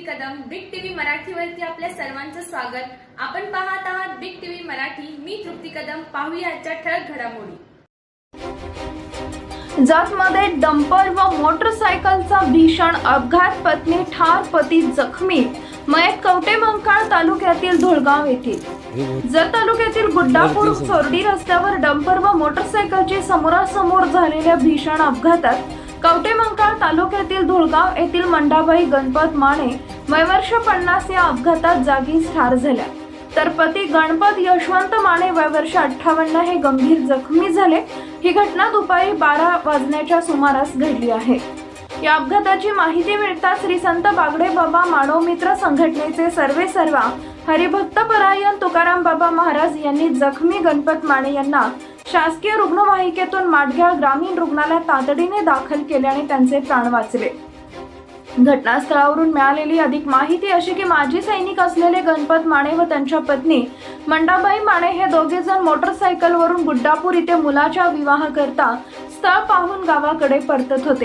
Kadam big TV Marathi मराठीवरती आपल्या सर्वांचं स्वागत. आपण पाहत आहात बिग टीव्ही मराठी. मी तृप्ती कदम. पाहूया आजच्या ठळक घडामोडी. जातमध्ये डंपर व मोटरसायकलचा भीषण अपघात. पत्नी ठार पती जखमी. मयत कवटे मंकाळ तालुक्यातील धुळगाव येथील जर तालुक्यातील गुड्डापूर चोरडी रस्त्यावर डंपर व मोटरसायकलची समोरासमोर झालेल्या भीषण अपघातात कवटे मंकाळ तालुक्यातील धुळगाव येथील मंडाबाई गणपत माने वयवर्ष पन्नास या अपघातात जागीच ठार झाल्या. तर पती गणपत यशवंत माने वयवर्ष अठ्ठावन्न हे गंभीर जखमी झाले. ही घटना दुपारी बारा वाजण्याच्या सुमारास घडली आहे. या अपघाताची माहिती मिळताच श्री संत बागडे बाबा मानव मित्र संघटनेचे सर्वे सर्वा हरिभक्त परायण तुकाराम बाबा महाराज यांनी जखमी गणपत माने यांना शासकीय रुग्णवाहिकेतून माडगाव ग्रामीण रुग्णालयात तातडीने दाखल केले आणि त्यांचे प्राण वाचले. घटनास्थळावरून मिळालेली अधिक माहिती अशी की माजी सैनिक असलेले गणपत माने व त्यांच्या पत्नी मंडाबाई माने हे दोघे जण मोटरसायकलवरून गुड्डापूर इथे मुलाच्या विवाहाकरता स्थळ पाहून गावाकडे परतत होते.